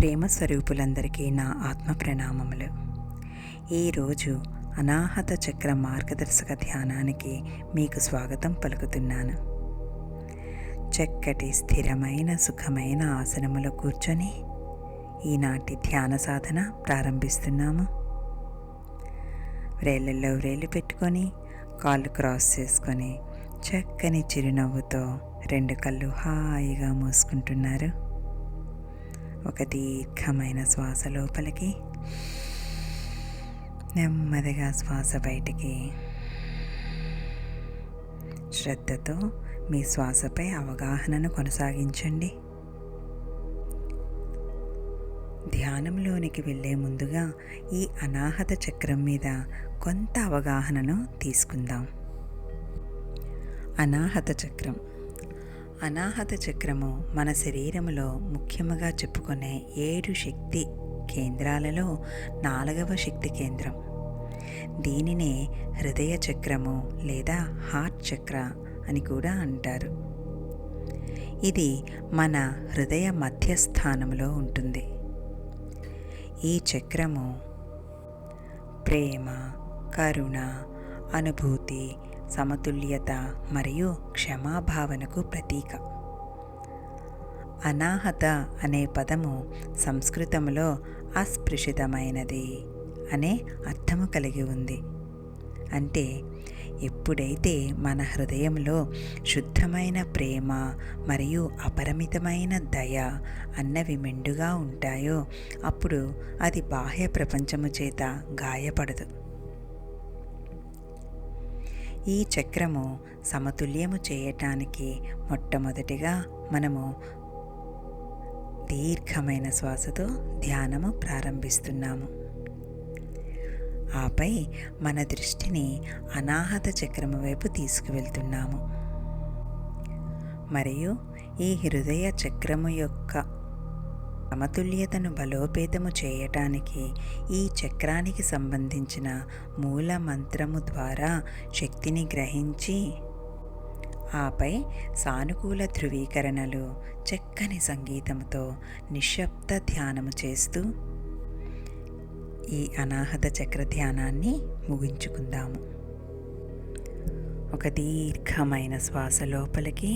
ప్రేమ స్వరూపులందరికీ నా ఆత్మ ప్రణామములు ఈరోజు అనాహత చక్ర మార్గదర్శక ధ్యానానికి మీకు స్వాగతం పలుకుతున్నాను. చక్కటి స్థిరమైన సుఖమైన ఆసనములో కూర్చొని ఈనాటి ధ్యాన సాధన ప్రారంభిస్తున్నాము. వ్రేళ్ళల్లో వ్రేళ్ళు పెట్టుకొని కాళ్ళు క్రాస్ చేసుకొని చక్కని చిరునవ్వుతో రెండు కళ్ళు హాయిగా మూసుకుంటున్నారు. ఒక దీర్ఘమైన శ్వాస లోపలికి నెమ్మదిగా శ్వాస బయటికి. శ్రద్ధతో మీ శ్వాసపై అవగాహనను కొనసాగించండి. ధ్యానంలోనికి వెళ్ళే ముందుగా ఈ అనాహత చక్రం మీద కొంత అవగాహనను తీసుకుందాం. అనాహత చక్రం అనాహత చక్రము మన శరీరములో ముఖ్యముగా చెప్పుకునే ఏడు శక్తి కేంద్రాలలో నాలుగవ శక్తి కేంద్రం. దీనినే హృదయ చక్రము లేదా హార్ట్ చక్ర అని కూడా అంటారు. ఇది మన హృదయ మధ్యస్థానంలో ఉంటుంది. ఈ చక్రము ప్రేమ కరుణ అనుభూతి సమతుల్యత మరియు క్షమాభావనకు ప్రతీక. అనాహత అనే పదము సంస్కృతంలో అస్పృశితమైనది అనే అర్థము కలిగి ఉంది. అంటే ఎప్పుడైతే మన హృదయంలో శుద్ధమైన ప్రేమ మరియు అపరిమితమైన దయ అన్నవి మెండుగా ఉంటాయో అప్పుడు అది బాహ్య ప్రపంచము చేత గాయపడదు. ఈ చక్రము సమతుల్యము చేయటానికి మొట్టమొదటిగా మనము దీర్ఘమైన శ్వాసతో ధ్యానము ప్రారంభిస్తున్నాము. ఆపై మన దృష్టిని అనాహత చక్రము వైపు తీసుకువెళ్తున్నాము. మరియు ఈ హృదయ చక్రము యొక్క సమతుల్యతను బలోపేతము చేయటానికి ఈ చక్రానికి సంబంధించిన మూల మంత్రము ద్వారా శక్తిని గ్రహించి ఆపై సానుకూల ధృవీకరణలు చక్కని సంగీతంతో నిశ్శబ్ద ధ్యానము చేస్తూ ఈ అనాహత చక్ర ధ్యానాన్ని ముగించుకుందాము. ఒక దీర్ఘమైన శ్వాస లోపలికి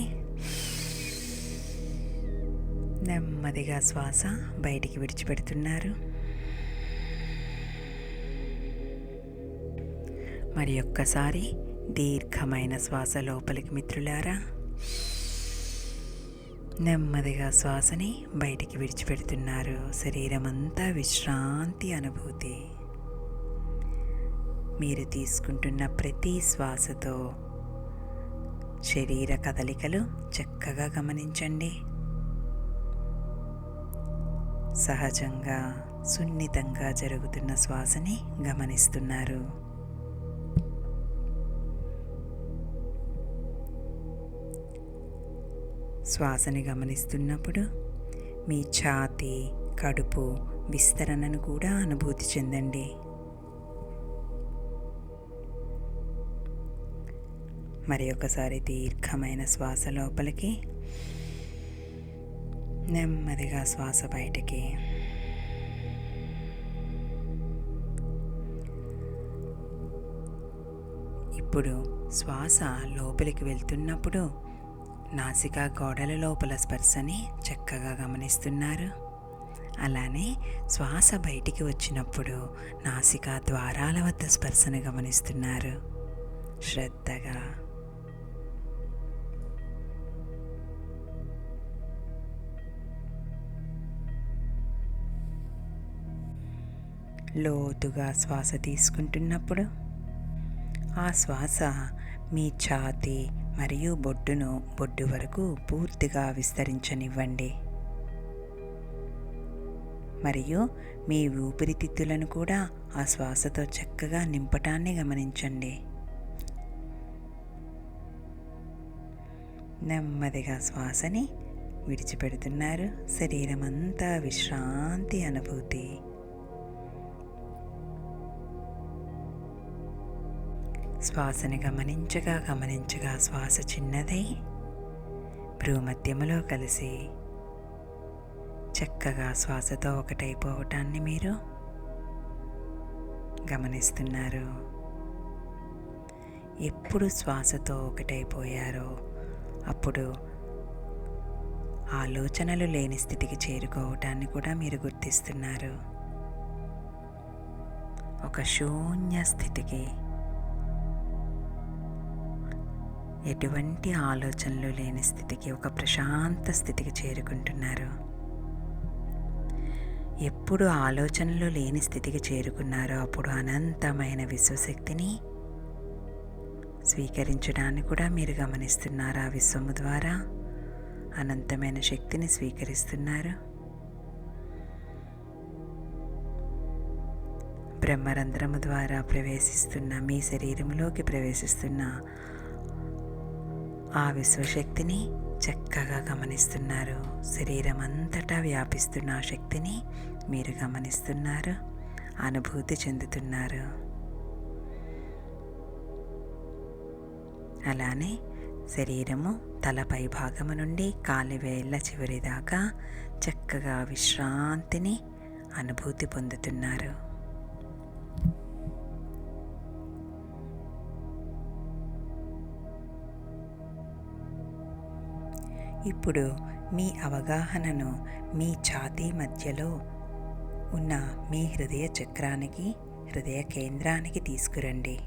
నెమ్మదిగా శ్వాస బయటికి విడిచిపెడుతున్నారు. మరి ఒక్కసారి దీర్ఘమైన శ్వాస లోపలికి మిత్రులారా. నెమ్మదిగా శ్వాసని బయటికి విడిచిపెడుతున్నారు. శరీరం అంతా విశ్రాంతి అనుభూతి. మీరు తీసుకుంటున్న ప్రతి శ్వాసతో శరీర కదలికలు చక్కగా గమనించండి. సహజంగా సున్నితంగా జరుగుతున్న శ్వాసని గమనిస్తున్నారు. శ్వాసని గమనిస్తున్నప్పుడు మీ ఛాతి కడుపు విస్తరణను కూడా అనుభూతి చెందండి. మరి ఒకసారి దీర్ఘమైన శ్వాస లోపలికి నెమ్మదిగా శ్వాస బయటికి. ఇప్పుడు శ్వాస లోపలికి వెళ్తున్నప్పుడు నాసికా గోడల లోపల స్పర్శని చక్కగా గమనిస్తున్నారు. అలానే శ్వాస బయటికి వచ్చినప్పుడు నాసికా ద్వారాల వద్ద స్పర్శను గమనిస్తున్నారు. శ్రద్ధగా లోతుగా శ్వాస తీసుకుంటున్నప్పుడు ఆ శ్వాస మీ ఛాతి మరియు బొడ్డును బొడ్డు వరకు పూర్తిగా విస్తరించనివ్వండి. మరియు మీ ఊపిరితిత్తులను కూడా ఆ శ్వాసతో చక్కగా నింపటాన్ని గమనించండి. నెమ్మదిగా శ్వాసని విడిచిపెడుతున్నారు. శరీరం అంతా విశ్రాంతి అనుభూతి. శ్వాసని గమనించగా గమనించగా శ్వాస చిన్నదై భ్రూమధ్యములో కలిసి చక్కగా శ్వాసతో ఒకటైపోవటాన్ని మీరు గమనిస్తున్నారు. ఎప్పుడు శ్వాసతో ఒకటైపోయారో అప్పుడు ఆలోచనలు లేని స్థితికి చేరుకోవటాన్ని కూడా మీరు గుర్తిస్తున్నారు. ఒక శూన్య స్థితికి ఎటువంటి ఆలోచనలు లేని స్థితికి ఒక ప్రశాంత స్థితికి చేరుకుంటున్నారు? ఎప్పుడు ఆలోచనలు లేని స్థితికి చేరుకున్నారో అప్పుడు అనంతమైన విశ్వశక్తిని స్వీకరించడాన్ని కూడా మీరు గమనిస్తున్నారు. ఆ విశ్వము ద్వారా అనంతమైన శక్తిని స్వీకరిస్తున్నారు. బ్రహ్మరంధ్రము ద్వారా ప్రవేశిస్తున్న మీ శరీరంలోకి ప్రవేశిస్తున్న ఆ విశ్వశక్తిని చక్కగా గమనిస్తున్నారు. శరీరం అంతటా వ్యాపిస్తున్న ఆ శక్తిని మీరు గమనిస్తున్నారు అనుభూతి చెందుతున్నారు. అలానే శరీరము తలపై భాగము నుండి కాలివేళ్ళ చివరి దాకా చక్కగా విశ్రాంతిని అనుభూతి పొందుతున్నారు. ఇప్పుడు మీ అవగాహనను మీ ఛాతీ మధ్యలో ఉన్న మీ హృదయ చక్రానికి హృదయ కేంద్రానికి తీసుకురండి.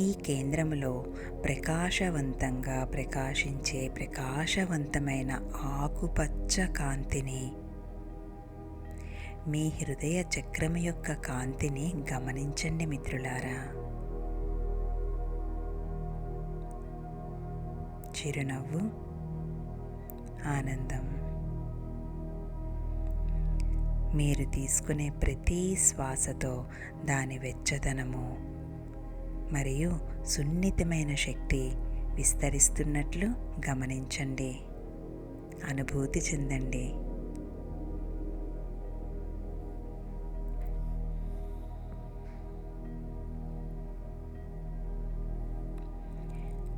ఈ కేంద్రములో ప్రకాశవంతంగా ప్రకాశించే ప్రకాశవంతమైన ఆకుపచ్చ కాంతిని మీ హృదయ చక్రం యొక్క కాంతిని గమనించండి మిత్రులారా. చిరునవ్వు ఆనందం. మీరు తీసుకునే ప్రతి శ్వాసతో దాని వెచ్చదనము మరియు సున్నితమైన శక్తి విస్తరిస్తున్నట్లు గమనించండి. అనుభూతి చెందండి.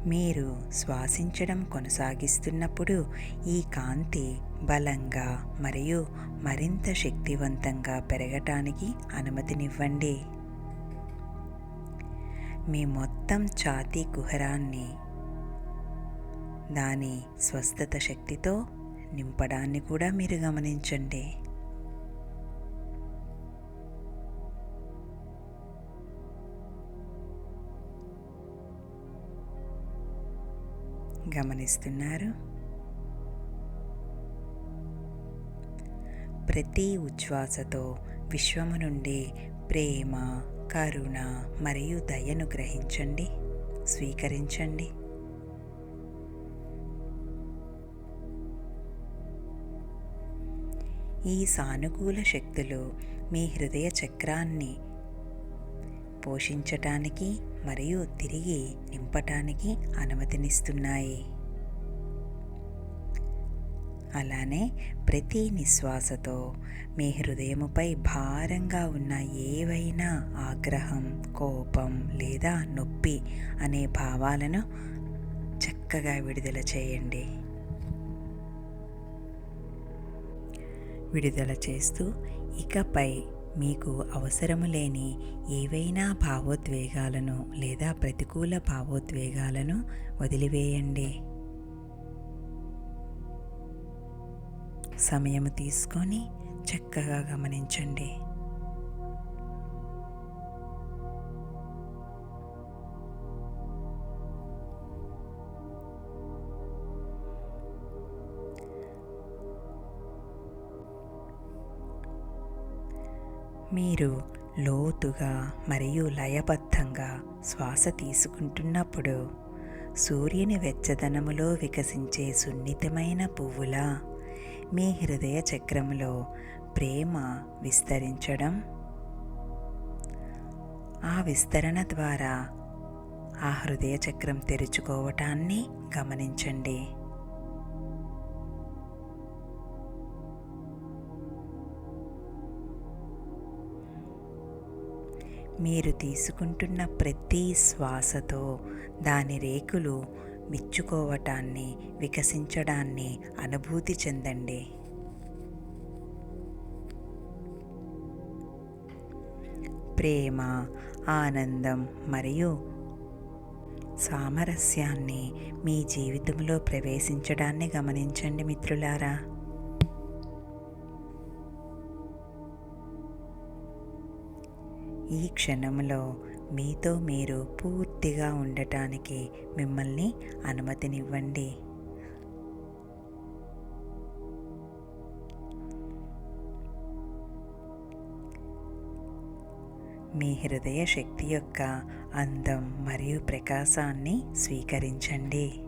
మీరు శ్వాసించడం కొనసాగిస్తున్నప్పుడు ఈ కాంతి బలంగా మరియు మరింత శక్తివంతంగా పెరగటానికి అనుమతినివ్వండి. మీ మొత్తం ఛాతీ కుహరాన్ని దాని స్వస్థత శక్తితో నింపడాన్ని కూడా మీరు గమనించండి. గమనిస్తున్నారు. ప్రతి ఉచ్ఛ్వాసతో విశ్వము నుండి ప్రేమ కరుణ మరియు దయను గ్రహించండి స్వీకరించండి. ఈ సానుకూల శక్తులు మీ హృదయ చక్రాన్ని పోషించటానికి మరియు తిరిగి నింపటానికి అనుమతినిస్తున్నాయి. అలానే ప్రతి నిశ్వాసతో మీ హృదయముపై భారంగా ఉన్న ఏవైనా ఆగ్రహం కోపం లేదా నొప్పి అనే భావాలను చక్కగా విడుదల చేయండి. విడుదల చేస్తూ ఇకపై మీకు అవసరము లేని ఏవైనా భావోద్వేగాలను లేదా ప్రతికూల భావోద్వేగాలను వదిలివేయండి. సమయం తీసుకొని చక్కగా గమనించండి. మీరు లోతుగా మరియు లయబద్ధంగా శ్వాస తీసుకుంటున్నప్పుడు సూర్యుని వెచ్చదనములో వికసించే సున్నితమైన పువ్వులా మీ హృదయ చక్రంలో ప్రేమ విస్తరించడం. ఆ విస్తరణ ద్వారా ఆ హృదయ చక్రం తెరుచుకోవటాన్ని గమనించండి. మీరు తీసుకుంటున్న ప్రతి శ్వాసతో దాని రేకులు మెచ్చుకోవటాన్ని వికసించడాన్ని అనుభూతి చెందండి. ప్రేమ ఆనందం మరియు సామరస్యాన్ని మీ జీవితంలో ప్రవేశించడాన్ని గమనించండి మిత్రులారా. ఈ క్షణంలో మీతో మీరు పూర్తిగా ఉండటానికి మిమ్మల్ని అనుమతినివ్వండి. మీ హృదయ శక్తి యొక్క అందం మరియు ప్రకాశాన్ని స్వీకరించండి.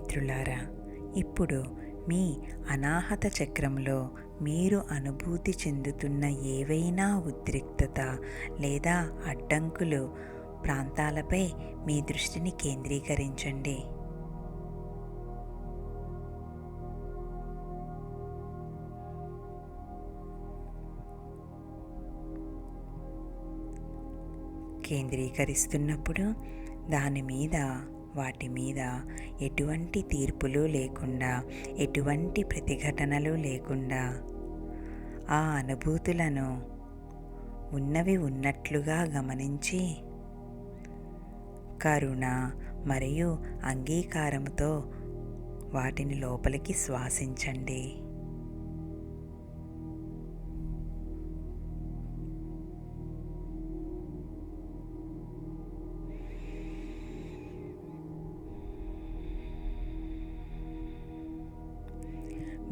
మిత్రులారా ఇప్పుడు మీ అనాహత చక్రంలో మీరు అనుభూతి చెందుతున్న ఏవైనా ఉద్రిక్తత లేదా అడ్డంకులు ప్రాంతాలపై మీ దృష్టిని కేంద్రీకరించండి. కేంద్రీకరిస్తున్నప్పుడు దాని మీద వాటి మీద ఎటువంటి తీర్పులు లేకుండా ఎటువంటి ప్రతిఘటనలు లేకుండా ఆ అనుభూతులను ఉన్నవి ఉన్నట్లుగా గమనించి కరుణ మరియు అంగీకారంతో వాటిని లోపలికి శ్వాసించండి.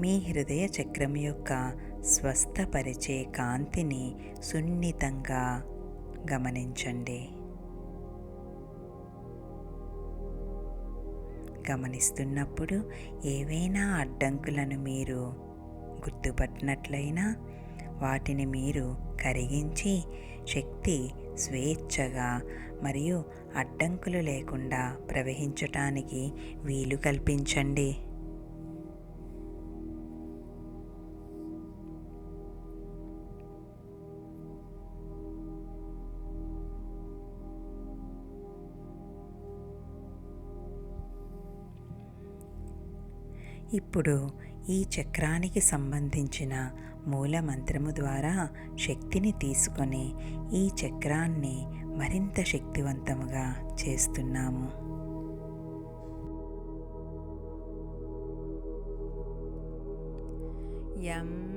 మీ హృదయ చక్రం యొక్క స్వస్థపరిచే కాంతిని సున్నితంగా గమనించండి. గమనిస్తున్నప్పుడు ఏవైనా అడ్డంకులను మీరు గుర్తుపట్టినట్లయినా వాటిని మీరు కరిగించి శక్తి స్వేచ్ఛగా మరియు అడ్డంకులు లేకుండా ప్రవహించటానికి వీలు కల్పించండి. ఇప్పుడు ఈ చక్రానికి సంబంధించిన మూల మంత్రము ద్వారా శక్తిని తీసుకొని ఈ చక్రాన్ని మరింత శక్తివంతముగా చేస్తున్నాము. యం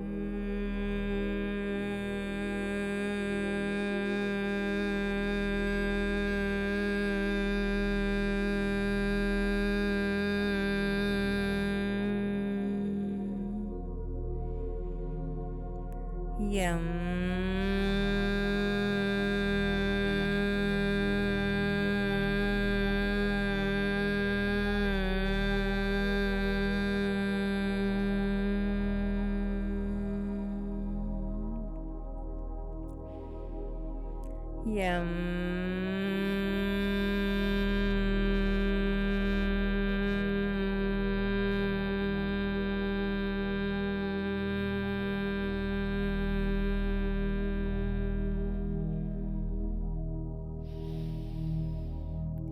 యం యం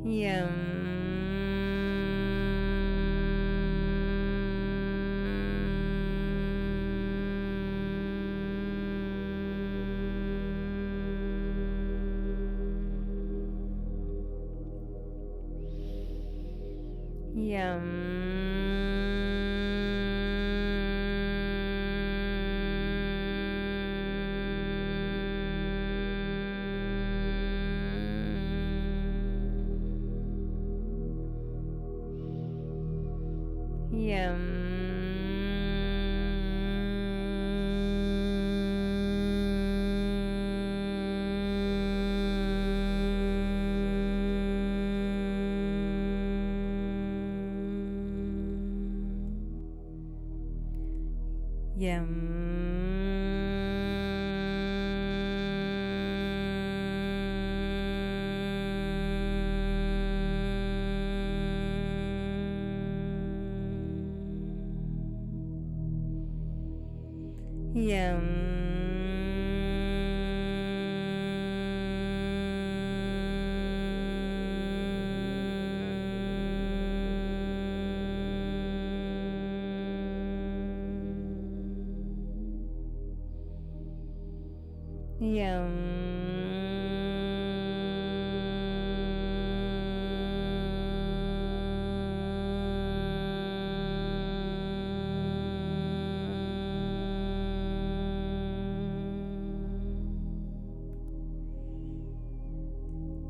యం எம் Yeah. am.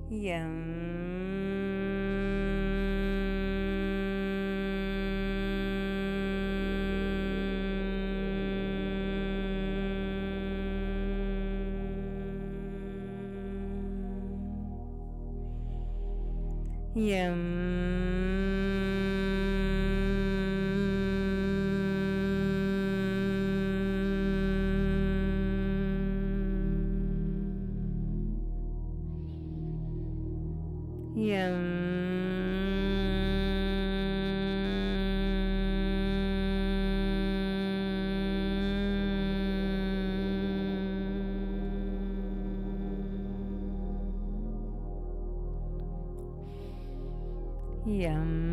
Yeah. Yeah. Yum. Mm.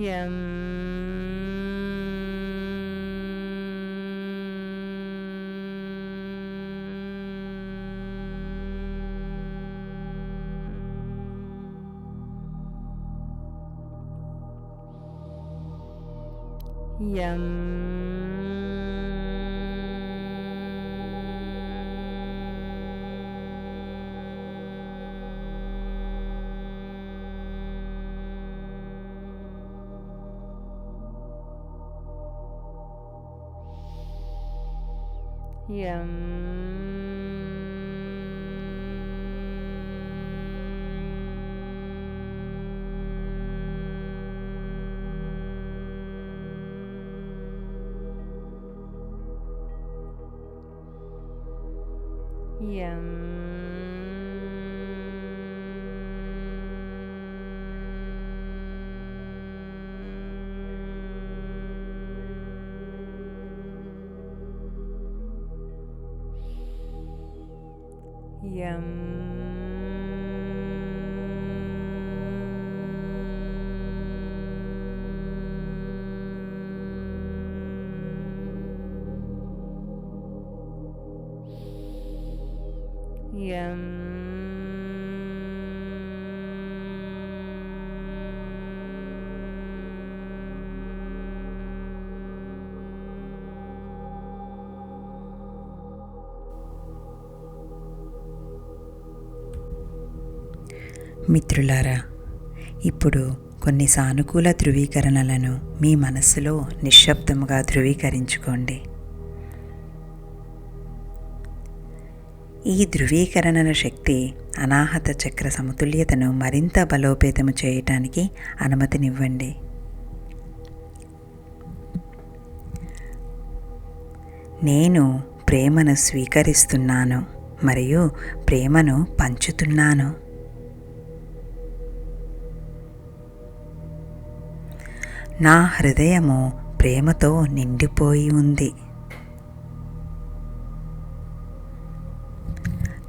Yum. Yum. Yeah. Yum. మిత్రులారా ఇప్పుడు కొన్ని సానుకూల ధృవీకరణలను మీ మనస్సులో నిశ్శబ్దముగా ధృవీకరించుకోండి. ఈ ధృవీకరణల శక్తి అనాహత చక్ర సమతుల్యతను మరింత బలోపేతము చేయటానికి అనుమతినివ్వండి. నేను ప్రేమను స్వీకరిస్తున్నాను మరియు ప్రేమను పంచుతున్నాను. నా హృదయము ప్రేమతో నిండిపోయి ఉంది.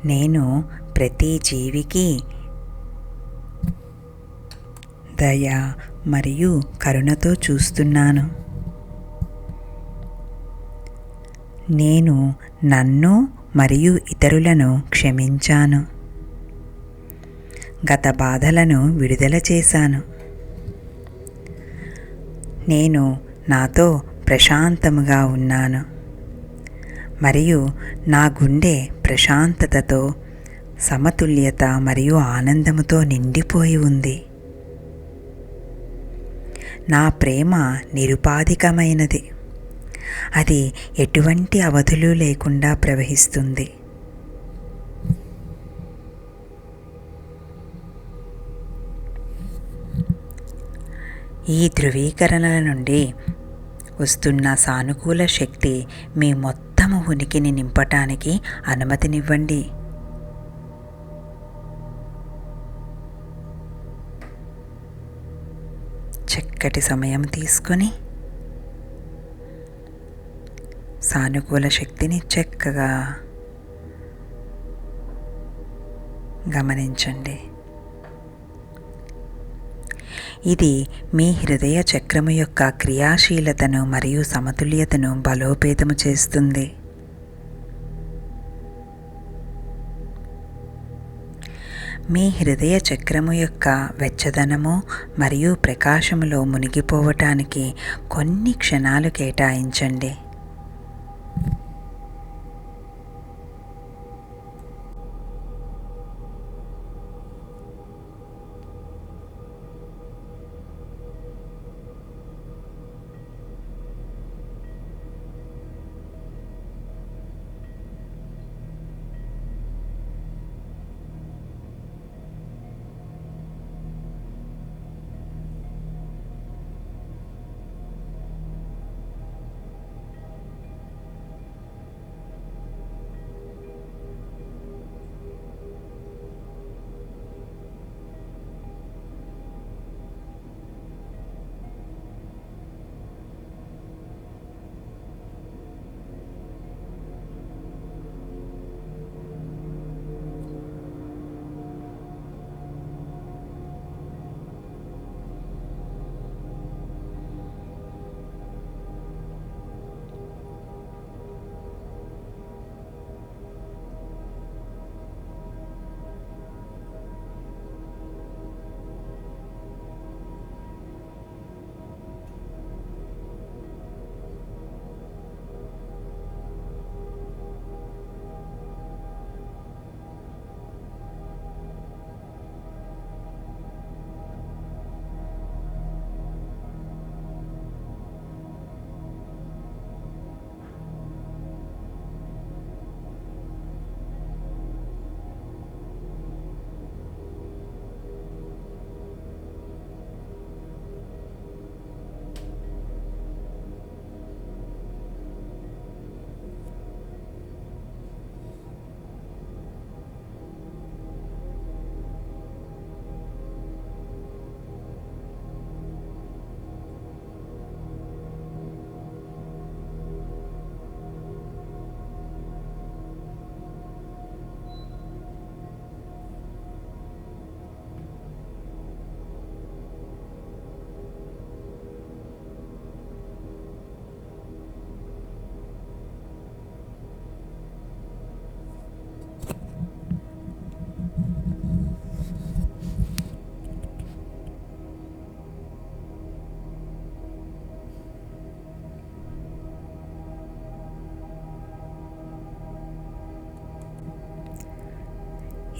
నేను ప్రతి జీవికి దయ మరియు కరుణతో చూస్తున్నాను. నేను నన్ను మరియు ఇతరులను క్షమించాను. గత బాధలను విడుదల చేశాను. నేను నాతో ప్రశాంతముగా ఉన్నాను. మరియు నా గుండె ప్రశాంతతతో సమతుల్యత మరియు ఆనందముతో నిండిపోయి ఉంది. నా ప్రేమ నిరుపాధికమైనది. అది ఎటువంటి అవధులు లేకుండా ప్రవహిస్తుంది. ఈ ధృవీకరణల నుండి వస్తున్న సానుకూల శక్తి మీ మొత్తము ఉనికిని నింపటానికి అనుమతినివ్వండి. చక్కటి సమయం తీసుకొని సానుకూల శక్తిని చక్కగా గమనించండి. ఇది మీ హృదయ చక్రము యొక్క క్రియాశీలతను మరియు సమతుల్యతను బలోపేతము చేస్తుంది. మీ హృదయ చక్రము యొక్క వెచ్చదనము మరియు ప్రకాశములో మునిగిపోవటానికి కొన్ని క్షణాలు కేటాయించండి.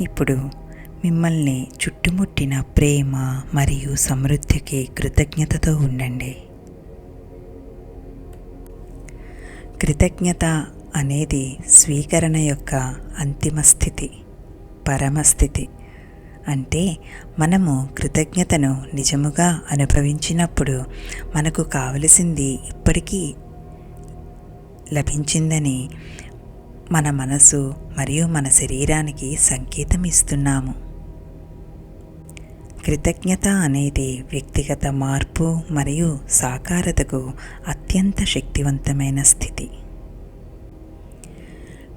ఇప్పుడు మిమ్మల్ని చుట్టుముట్టిన ప్రేమ మరియు సమృద్ధికి కృతజ్ఞతతో ఉండండి. కృతజ్ఞత అనేది స్వీకరణ యొక్క అంతిమ స్థితి పరమస్థితి అంటే మనము కృతజ్ఞతను నిజముగా అనుభవించినప్పుడు మనకు కావలసింది ఇప్పటికీ లభించిందని మన మనసు మరియు మన శరీరానికి సంకేతం ఇస్తున్నాము. కృతజ్ఞత అనేది వ్యక్తిగత మార్పు మరియు సాకారతకు అత్యంత శక్తివంతమైన స్థితి.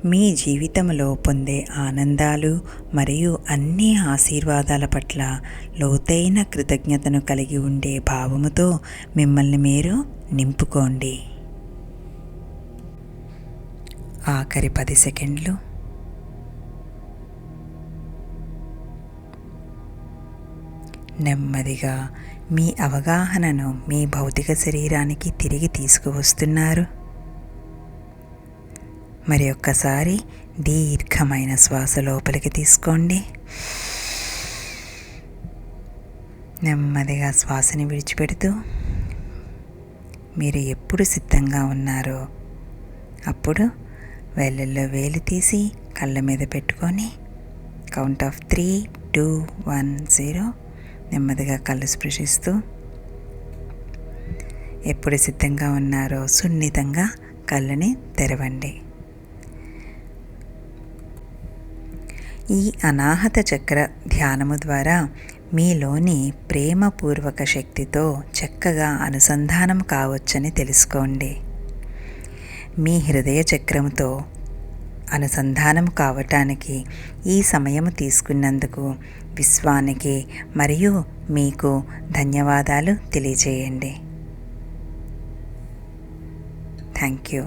మీ జీవితంలో పొందే ఆనందాలు మరియు అన్ని ఆశీర్వాదాల పట్ల లోతైన కృతజ్ఞతను కలిగి ఉండే భావముతో మిమ్మల్ని మీరు నింపుకోండి. ఆఖరి పది సెకండ్లు. నెమ్మదిగా మీ అవగాహనను మీ భౌతిక శరీరానికి తిరిగి తీసుకువస్తున్నారు. మరి ఒక్కసారి దీర్ఘమైన శ్వాస లోపలికి తీసుకోండి. నెమ్మదిగా శ్వాసని విడిచిపెడుతూ మీరు ఎప్పుడు సిద్ధంగా ఉన్నారో అప్పుడు వేళ్ళల్లో వేలు తీసి కళ్ళ మీద పెట్టుకొని count of three two one zero నెమ్మదిగా కళ్ళు స్పృశిస్తూ ఎప్పుడు సిద్ధంగా ఉన్నారో సున్నితంగా కళ్ళని తెరవండి. ఈ అనాహత చక్ర ధ్యానము ద్వారా మీలోని ప్రేమపూర్వక శక్తితో చక్కగా అనుసంధానం కావచ్చని తెలుసుకోండి. మీ హృదయ చక్రముతో అనుసంధానం కావటానికి ఈ సమయం తీసుకున్నందుకు విశ్వానికి మరియు మీకు ధన్యవాదాలు తెలియజేయండి. Thank you